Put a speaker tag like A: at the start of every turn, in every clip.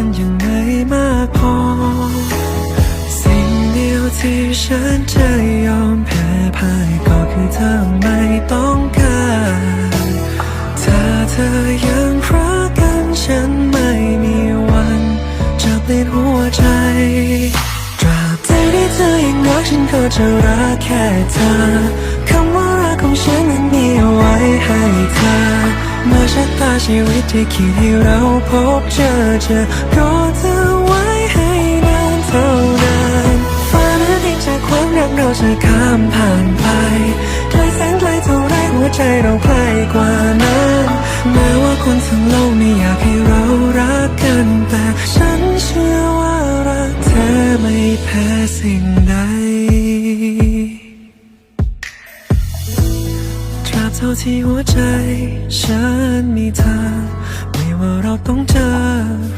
A: นินก็จะรักแค่เธอคำว่ารักของฉันนั้นมีเอาไว้ให้เธอเมื่อชะตาชีวิตที่คิดให้เราพบเจอเจอก็เธอไว้ให้นานเท่านั้นฟ้าและดินจากความรักเราจะข้ามผ่านไปไกลแสนไกลเท่าไรหัวใจเราใกล้กว่านั้นแม้ว่าคนทั้งโลกไม่อยากให้เรารักกันแต่ฉันเชื่อว่ารักเธอไม่แพ้สิ่งใด เท่าที่หัวใจ ฉันมีเธอ ไม่ว่าเราต้องเจอ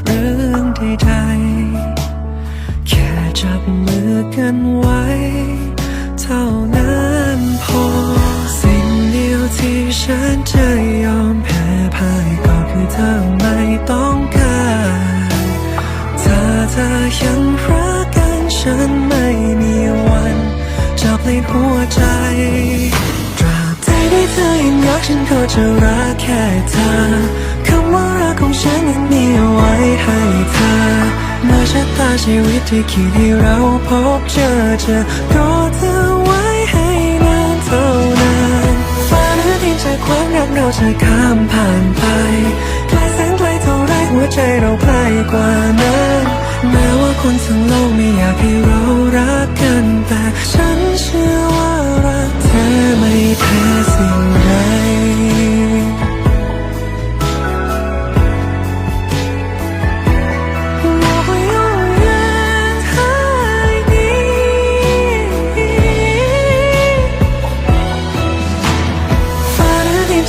A: เรื่องใดๆแค่จับมือกันไว้ เท่านั้นพอ สิ่งเดียวที่ฉันจะยอมแพ้พ่ายก็คือเธอไม่ต้องการถ้าเธอยังรักกันฉันไม่มีวันจะเปลี่ยนหัวใจ เธอยังรักฉันก็จะรักแค่เธอคำว่ารักของฉันนั้นมีเอาไว้ให้เธอเมื่อชะตาชีวิตที่คิดให้เราพบเจอเจอก็เธอไว้ให้นานเท่านั้นฟ้าและดินจากความรักเราจะข้ามผ่านไปไกลแสนไกลเท่าไรหัวใจเราใกล้กว่านั้นแม้ว่าคนทั้งโลกไม่อยากให้เรารักกันแต่ฉันเชื่อ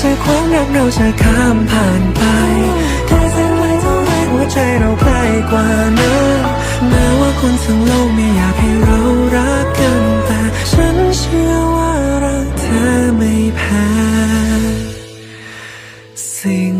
A: จความรักเราจะข้ามผ่านไปเธอจะไว้เทอาไรหัวใจเราใกล้กว่านั้นแม้ว่าคนทั้งโลกไม่อยากให้เรารักกันแต่ฉันเชื่อว่ารักเธอไม่แพ้สิ่ง